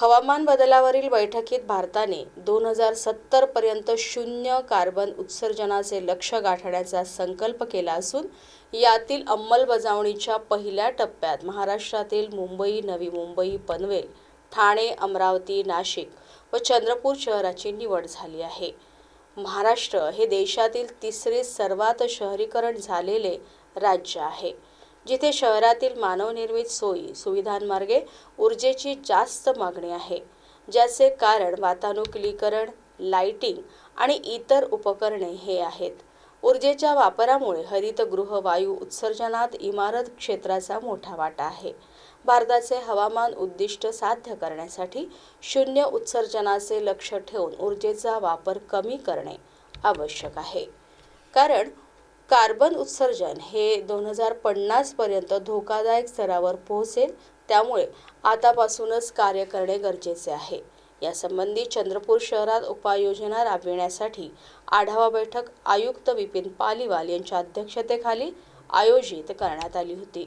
हवामान बदलावरील बैठकीत भारताने दोन हजार सत्तर पर्यंत शून्य कार्बन उत्सर्जनाचे लक्ष गाठण्याचा संकल्प केला असून यातील अंमलबजावणीच्या पहिल्या टप्प्यात महाराष्ट्रातील मुंबई नवी मुंबई पनवेल ठाणे अमरावती नाशिक व चंद्रपूर शहराची निवड झाली आहे. महाराष्ट्र हे देशातील तिसरे सर्वात शहरीकरण झालेले राज्य आहे. जिथे शहरातील मानवनिर्मित सोयी सुविधांमार्गे ऊर्जेची जास्त मागणी आहे ज्याचे कारण वातानुकूलीकरण लाइटिंग आणि इतर उपकरणे हे आहेत. ऊर्जेच्या वापरामुळे हरितगृह वायू उत्सर्जनात इमारत क्षेत्राचा मोठा वाटा आहे. भारताचे हवामान उद्दिष्ट साध्य करण्यासाठी शून्य उत्सर्जनाचे लक्ष ठेवून ऊर्जेचा वापर कमी करणे आवश्यक आहे. कारण कार्बन उत्सर्जन हे दोन हजार पन्नासपर्यंत धोकादायक स्तरावर पोहोचेल. त्यामुळे आतापासूनच कार्य करणे गरजेचे आहे. यासंबंधी चंद्रपूर शहरात उपाययोजना राबविण्यासाठी आढावा बैठक आयुक्त विपिन पालिवाल यांच्या अध्यक्षतेखाली आयोजित करण्यात आली होती.